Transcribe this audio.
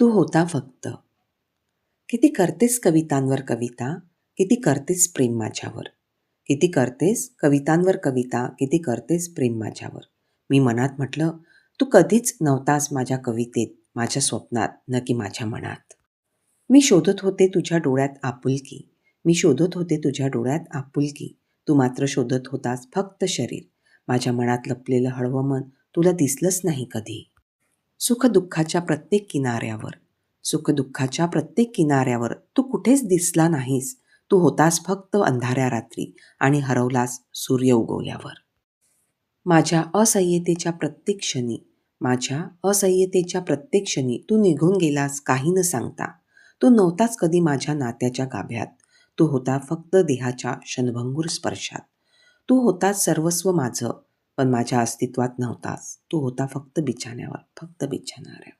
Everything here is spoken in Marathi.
तू होता फक्त. किती करतेस कवितांवर कविता किती करतेस प्रेम माझ्यावर. किती करतेस कवितांवर कविता किती करतेस प्रेम माझ्यावर. मी मनात म्हटलं तू कधीच नव्हतास माझ्या कवितेत माझ्या स्वप्नात न की माझ्या मनात. मी शोधत होते तुझ्या डोळ्यात आपुलकी. मी शोधत होते तुझ्या डोळ्यात आपुलकी. तू मात्र शोधत होतास फक्त शरीर. माझ्या मनात लपलेलं हळवं मन तुला दिसलंच नाही कधी. सुखदुःखाच्या प्रत्येक किनाऱ्यावर. सुखदुःखाच्या प्रत्येक किनाऱ्यावर तू कुठेच दिसला नाहीस. तू होतास फक्त अंधाऱ्या रात्री आणि हरवलास सूर्य उगवल्यावर. माझ्या असह्यतेच्या प्रत्येक क्षणी माझ्या असह्यतेच्या प्रत्येक क्षणी तू निघून गेलास काही न सांगता. तू नव्हताच कधी माझ्या नात्याच्या गाभ्यात. तू होता फक्त देहाच्या क्षणभंगूर स्पर्शात. तू होतास सर्वस्व माझं. पण माझ्या अस्तित्वात नव्हतास तू होता फक्त बिछाण्यावर फक्त बिछाणाऱ्यावर.